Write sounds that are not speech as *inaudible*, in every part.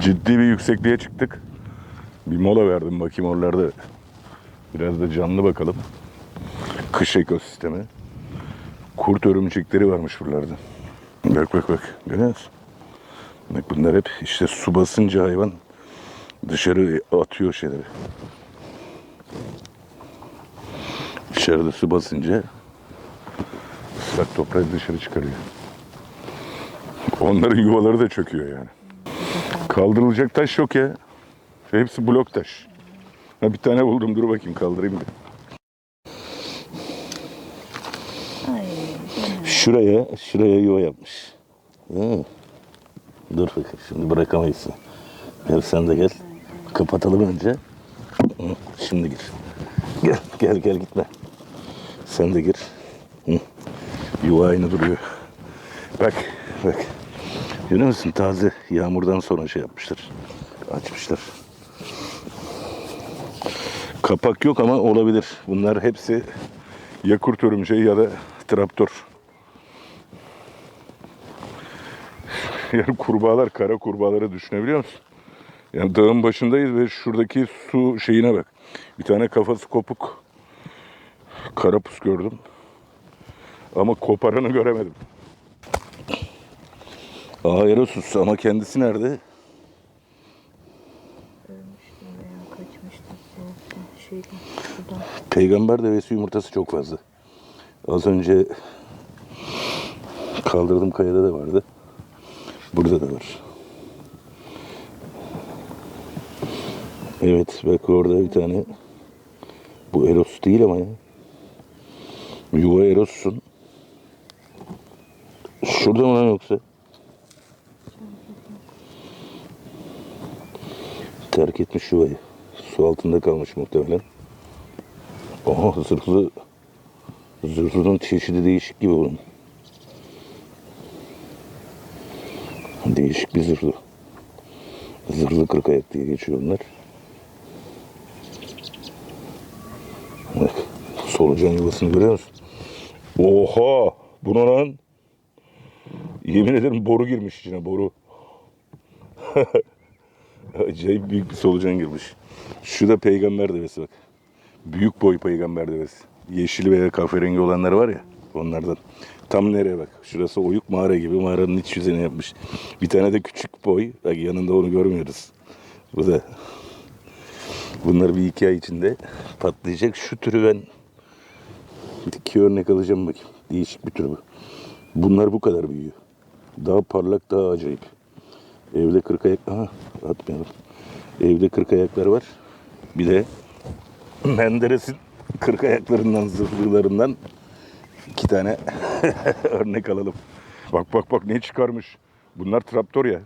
Ciddi bir yüksekliğe çıktık. Bir mola verdim bakayım oralarda. Biraz da canlı bakalım. Kış ekosistemi. Kurt örümcekleri varmış buralarda. Bak bak bak. Görüyor musun? Bak bunlar hep işte su basınca hayvan dışarı atıyor şeyleri. Dışarıda su basınca ıslak toprağı dışarı çıkarıyor. Onların yuvaları da çöküyor yani. Kaldırılacak taş yok ya. Hepsi blok taş. Ha bir tane buldum dur bakayım kaldırayım bir. Ay, Şuraya, şuraya yuva yapmış. Hı. Dur bakayım şimdi bırakamayız. Gel sen de gel. Kapatalım önce. Şimdi gir. Gel gel gel gitme. Sen de gir. Hı. Yuva aynı duruyor. Bak bak. Görüyor musun? Taze yağmurdan sonra şey yapmışlar. Açmışlar. Kapak yok ama olabilir. Bunlar hepsi ya kurt örümceği ya da traptor. Yani kurbağalar, kara kurbağaları düşünebiliyor musun? Yani dağın başındayız ve şuradaki su şeyine bak. Bir tane kafası kopuk karapus gördüm. Ama koparanı göremedim. Aerosus ama kendisi nerede? ölmüştüm veya kaçmıştım. Soğukta, şeyden, sudan. Peygamber devesi yumurtası çok fazla. Az önce kaldırdım kayada da vardı. Burada da var. Evet bak orada bir tane bu Eros değil ama ya. Yuva Eros'sun. Şurada mı lan yoksa? Terk etmiş yuvayı. Su altında kalmış muhtemelen. Oha zırhlı. Zırhlının çeşidi değişik gibi bunun. Değişik bir zırhlı. Zırhlı kırk ayak diye geçiyor onlar. Bak solucan yuvasını görüyor musun? Oha! Bu ne lan? Yemin ederim boru girmiş içine boru. *laughs* *laughs* Acayip büyük bir solucan girmiş. Şu da peygamber devesi bak. Büyük boy peygamber devesi. Yeşil veya kahverengi olanlar var ya onlardan. Tam nereye bak. Şurası oyuk mağara gibi mağaranın iç yüzeyine yapmış. Bir tane de küçük boy. Bak yanında onu görmüyoruz. Bu da. Bunlar bir iki ay içinde patlayacak. Şu türü ben iki örnek alacağım bakayım. Değişik bir tür bu. Bunlar bu kadar büyüyor. Daha parlak, daha acayip. Evde kırk ayak... Aha atmayalım. Evde kırk ayaklar var. Bir de *clears throat* Menderes'in kırk ayaklarından, zırhlılarından iki tane *laughs* örnek alalım. Bak bak bak ne çıkarmış. Bunlar traptor ya.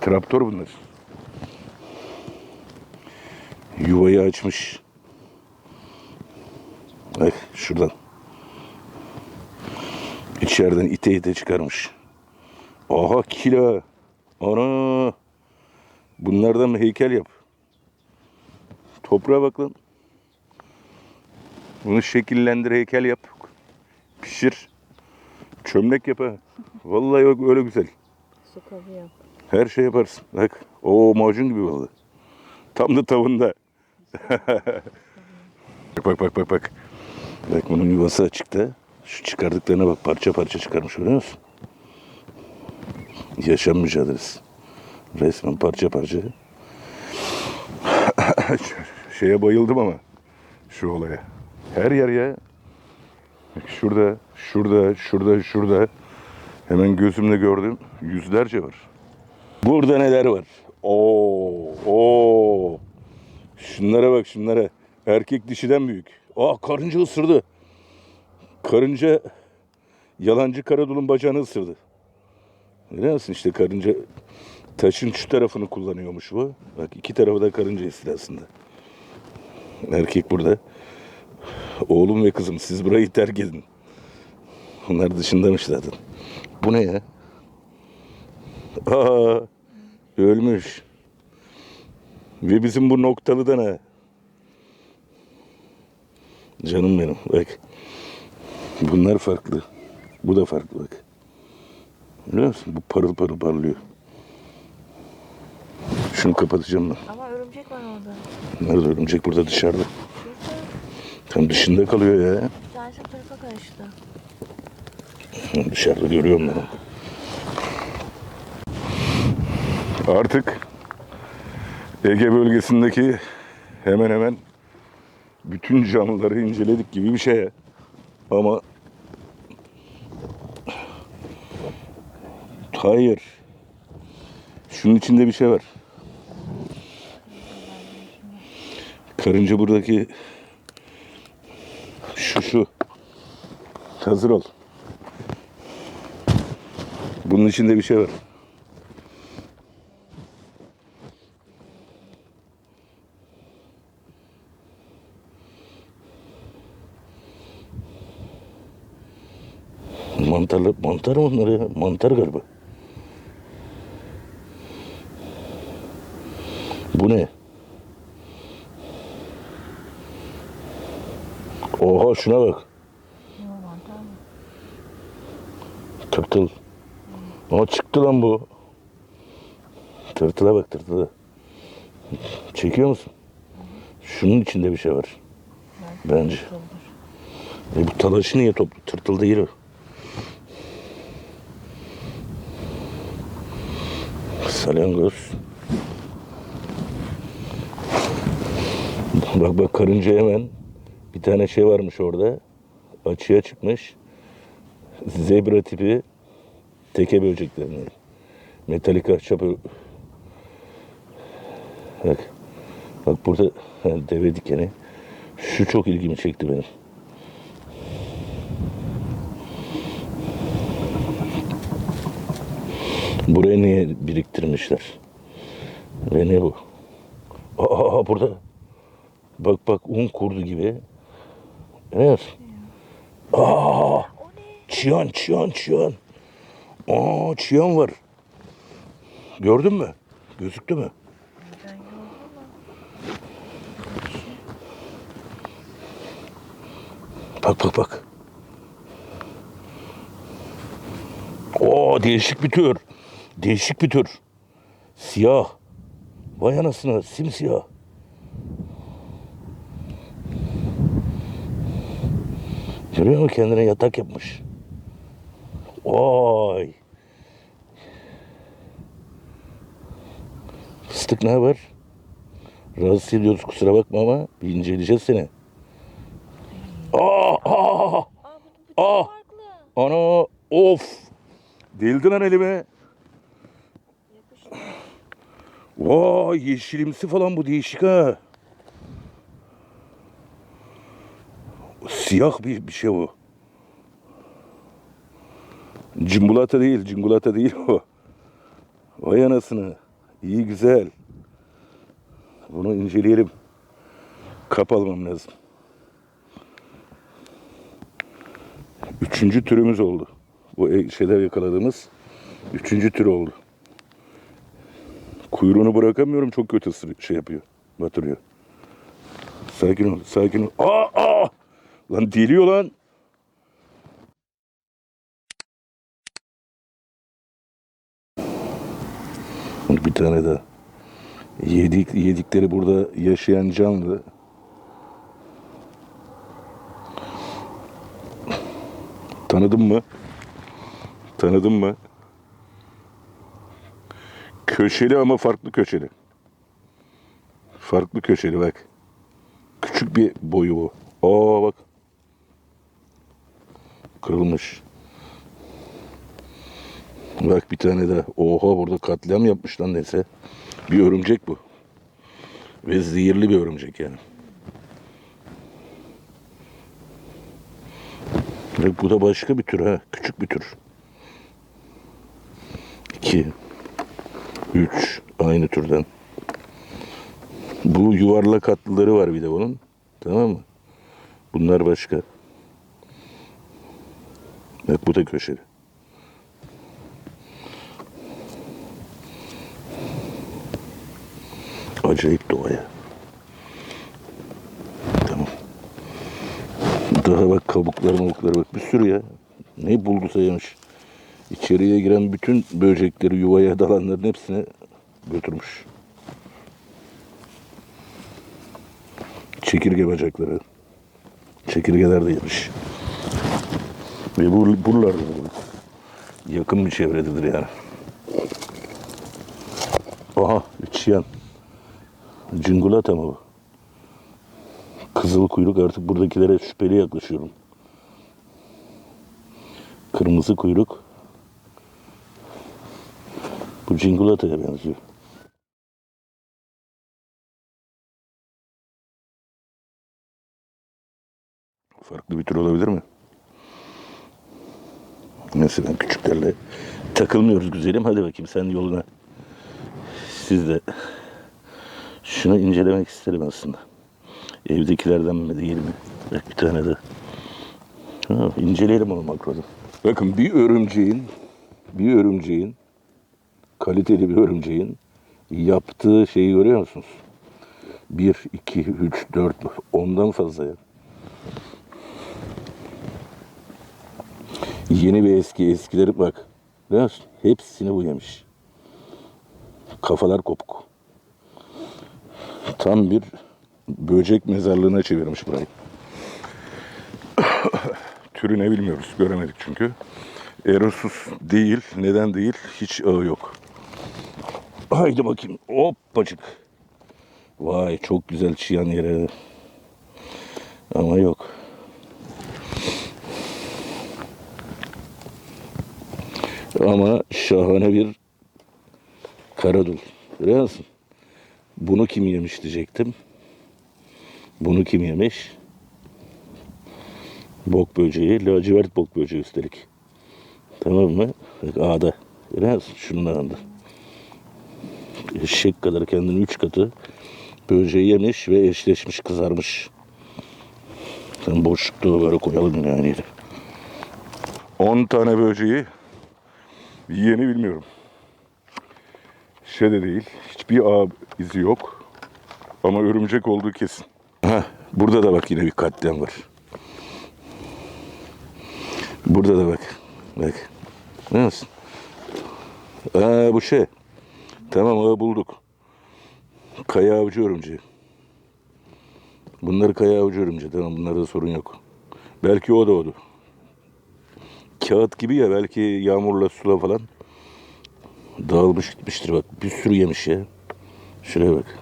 Traptor bunlar. Yuvayı açmış. Bak şuradan. İçeriden ite ite çıkarmış. Aha kilo. Ana. Bunlardan bir heykel yap. Toprağa bak lan. Bunu şekillendir heykel yap. Pişir. Çömlek yap ha. Vallahi bak öyle güzel. Su kabı yap. Her şey yaparsın. Bak. O macun gibi vallahi. Tam da tavında. *laughs* bak bak bak bak bak. Bak bunun yuvası açıkta. Şu çıkardıklarına bak parça parça çıkarmış görüyor musun? Yaşam mücadelesi. Resmen parça parça. *laughs* Şeye bayıldım ama. Şu olaya. Her yer ya. Bak Şurada, şurada, şurada, şurada. Hemen gözümle gördüm. Yüzlerce var. Burada neler var? Oo, oo. Şunlara bak şunlara. Erkek dişiden büyük. Aa karınca ısırdı. Karınca yalancı karadulun bacağını ısırdı. Biliyor musun işte karınca taşın şu tarafını kullanıyormuş bu. Bak iki tarafı da karınca istilasında. Erkek burada. Oğlum ve kızım siz burayı terk edin. Onlar dışındamış zaten. Bu ne ya? Aa, ölmüş. Ve bizim bu noktalı da ne? Canım benim bak. Bunlar farklı. Bu da farklı bak. Biliyor musun? Bu parıl parıl parlıyor. Şunu kapatacağım ben. Ama örümcek var orada. Nerede örümcek? Burada dışarıda. Şurada Tam dışında kalıyor ya. bir tanesi bu tarafa kaçtı. Dışarıda görüyorum ben. onu. Artık Ege bölgesindeki hemen hemen bütün canlıları inceledik gibi bir şey. Ama hayır. Şunun içinde bir şey var. Karınca buradaki şu şu. Hazır ol. Bunun içinde bir şey var. Mantarlı, mantar mı onlar ya? Mantar galiba. Bu ne? Oha şuna bak. Tırtıl. Ama çıktı lan bu. Tırtıla bak tırtıla. Çekiyor musun? Şunun içinde bir şey var. Bence. E bu talaşı niye toplu? Tırtıl değil o. Salyangoz. Bak bak karınca hemen bir tane şey varmış orada. Açığa çıkmış. Zebra tipi teke böceklerini. Metalik ahşap Bak. Bak burada deve dikeni. Şu çok ilgimi çekti benim. Buraya niye biriktirmişler? Ve ne bu? Aa, burada. Bak bak un kurdu gibi. Evet. Aa, çiyan çiyan çiyan. Aa çiyan var. Gördün mü? Gözüktü mü? Bak bak bak. Oo değişik bir tür. Değişik bir tür. Siyah. Vay anasını simsiyah. Görüyor musun kendine yatak yapmış. Vay. Fıstık ne haber? Rahatsız ediyoruz kusura bakma ama bir inceleyeceğiz seni. Aa, aa, Aa Aa! Ana of. Değildi lan elime. Vay yeşilimsi falan bu değişik ha. Siyah bir, bir şey o. Cimbulata değil, cingulata değil o. Vay anasını. İyi güzel. Bunu inceleyelim. Kap almam lazım. Üçüncü türümüz oldu. Bu e- şeyler yakaladığımız üçüncü tür oldu. Kuyruğunu bırakamıyorum çok kötü şey yapıyor. Batırıyor. Sakin ol, sakin ol. Aa! Lan deliyor lan. Bir tane daha. Yedik, yedikleri burada yaşayan canlı. Tanıdın mı? Tanıdın mı? Köşeli ama farklı köşeli. Farklı köşeli bak. Küçük bir boyu bu. Aa bak. Kırılmış. Bak bir tane daha. Oha burada katliam yapmış lan neyse. Bir örümcek bu. Ve zehirli bir örümcek yani. Bak bu da başka bir tür ha. Küçük bir tür. İki. Üç. Aynı türden. Bu yuvarlak hatlıları var bir de bunun. Tamam mı? Bunlar başka. Bak bu da köşeli. Acayip doğaya. Tamam. Daha bak kabukları mabukları bak bir sürü ya. Ne bulduysa yemiş. İçeriye giren bütün böcekleri yuvaya dalanların hepsini götürmüş. Çekirge bacakları. Çekirgeler de yemiş. Ve bu, buralarda bu. Yakın bir çevrededir yani. Aha, çiyan. Cingulata mı bu? Kızıl kuyruk artık buradakilere şüpheli yaklaşıyorum. Kırmızı kuyruk. Bu cingulata'ya benziyor. Farklı bir tür olabilir mi? Mesela küçüklerle takılmıyoruz güzelim. Hadi bakayım sen yoluna. Siz de şunu incelemek isterim aslında. Evdekilerden mi değil mi? Bak bir tane de. Ha, inceleyelim onu makroda. Bakın bir örümceğin bir örümceğin kaliteli bir örümceğin yaptığı şeyi görüyor musunuz? 1, 2, 3, 4, ondan fazla ya. Yeni ve eski eskileri bak. Musun? Hepsini bu. Kafalar kopuk. Tam bir böcek mezarlığına çevirmiş burayı. *coughs* Türü ne bilmiyoruz. Göremedik çünkü. Erosus değil. Neden değil? Hiç ağı yok. Haydi bakayım. Hoppacık. Vay çok güzel çiyan yere. Ama yok. Ama şahane bir karadul. Görüyor? Bunu kim yemiş diyecektim. Bunu kim yemiş? Bok böceği, lacivert bok böceği üstelik. Tamam mı? Bak ağda. Görüyor? Şunun ağında. Eşek kadar kendinin üç katı böceği yemiş ve eşleşmiş, kızarmış. Sen boşlukta böyle koyalım yani. 10 tane böceği yeni bilmiyorum. Şey de değil. Hiçbir ağ izi yok. Ama örümcek olduğu kesin. Heh, burada da bak yine bir katliam var. Burada da bak. Bak. Ne olsun? Aa bu şey. Tamam ağı bulduk. Kaya avcı örümceği. Bunlar kaya avcı örümceği. Tamam bunlarda sorun yok. Belki o da odu. Kağıt gibi ya belki yağmurla sula falan dağılmış gitmiştir bak. Bir sürü yemiş ya. Şuraya bak.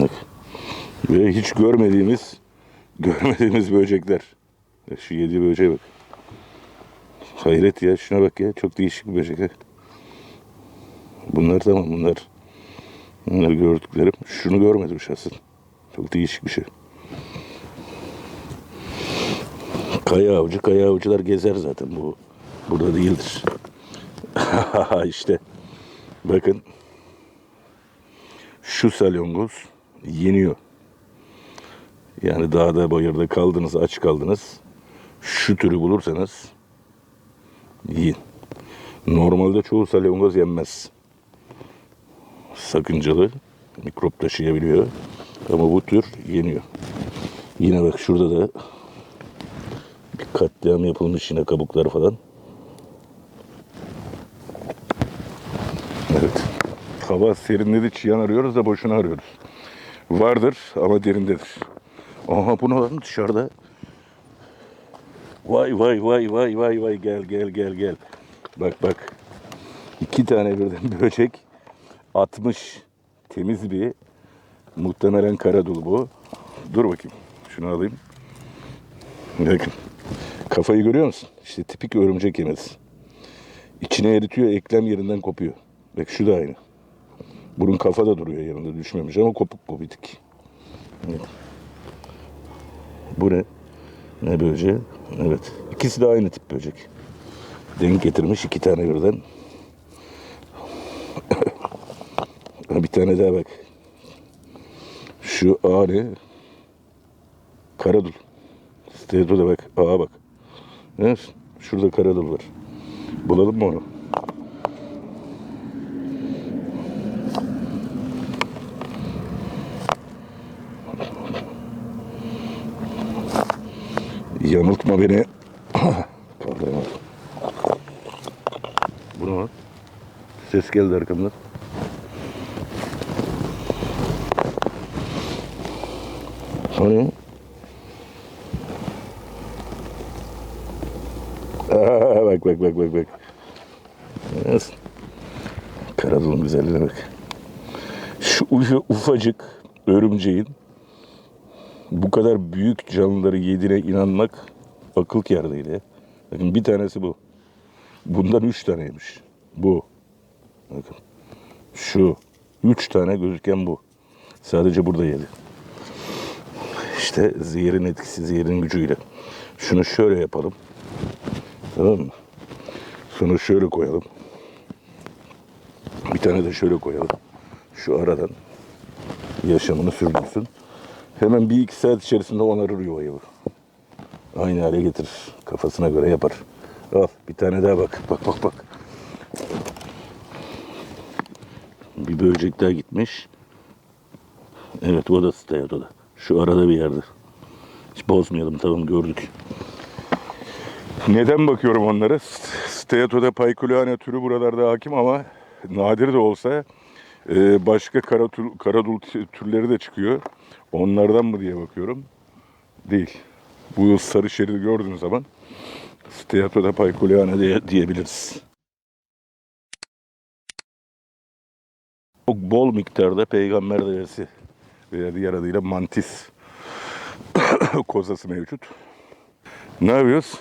Bak. Ve hiç görmediğimiz *laughs* görmediğimiz böcekler. Şu yedi böceğe bak. Hayret ya şuna bak ya. Çok değişik bir böcek. Bunlar tamam bunlar. Bunlar gördüklerim. Şunu görmedim şahsen. Çok değişik bir şey. Kaya avcı, kaya avcılar gezer zaten bu. Burada değildir. *laughs* işte. Bakın. Şu salyangoz yeniyor. Yani dağda bayırda kaldınız, aç kaldınız. Şu türü bulursanız yiyin. Normalde çoğu salyangoz yenmez. Sakıncalı. Mikrop taşıyabiliyor. Ama bu tür yeniyor. Yine bak şurada da katliam yapılmış yine kabuklar falan. Evet. Hava serinledi çiyan arıyoruz da boşuna arıyoruz. Vardır ama derindedir. Aha bu ne lan dışarıda? Vay vay vay vay vay vay gel gel gel gel. Bak bak. İki tane birden *laughs* böcek atmış. Temiz bir muhtemelen karadul bu. Dur bakayım. Şunu alayım. Bakın. Kafayı görüyor musun? İşte tipik örümcek yemesi. İçine eritiyor, eklem yerinden kopuyor. Bak şu da aynı. Bunun kafa da duruyor yanında düşmemiş ama kopuk bu bitik. Evet. Bu ne? Ne böceği? Evet. İkisi de aynı tip böcek. Denk getirmiş iki tane birden. *laughs* Bir tane daha bak. Şu ağ ne? Karadul. Stereo'da bak. Ağa bak. Evet. Şurada karadul var. Bulalım mı onu? Yanıltma beni. *coughs* Pardon. Bu ne lan? Ses geldi arkamdan. Hani? Aa, bak bak bak bak bak. Yes. Karadolun güzelliğine bak. Şu ufacık örümceğin bu kadar büyük canlıları yediğine inanmak akıl kâr değil ya. Bakın bir tanesi bu. Bundan üç taneymiş. Bu. Bakın. Şu. Üç tane gözüken bu. Sadece burada yedi. İşte zehirin etkisi, zehirin gücüyle. Şunu şöyle yapalım. Tamam mı? Sonra şöyle koyalım. Bir tane de şöyle koyalım. Şu aradan yaşamını sürdürsün. Hemen bir iki saat içerisinde onarır yuvayı bu. Aynı hale getirir. Kafasına göre yapar. Al bir tane daha bak. Bak bak bak. Bir böcek daha gitmiş. Evet o da Steyato'da. Şu arada bir yerde. Hiç bozmayalım tamam gördük. Neden bakıyorum onlara? Steatoda paykulane türü buralarda hakim ama nadir de olsa e, başka karadul türleri de çıkıyor. Onlardan mı diye bakıyorum. Değil. Bu sarı şeridi gördüğün zaman Steatoda paykulane diye, diyebiliriz. Çok bol miktarda peygamber devesi veya diğer adıyla mantis *coughs* kozası mevcut. Ne yapıyoruz?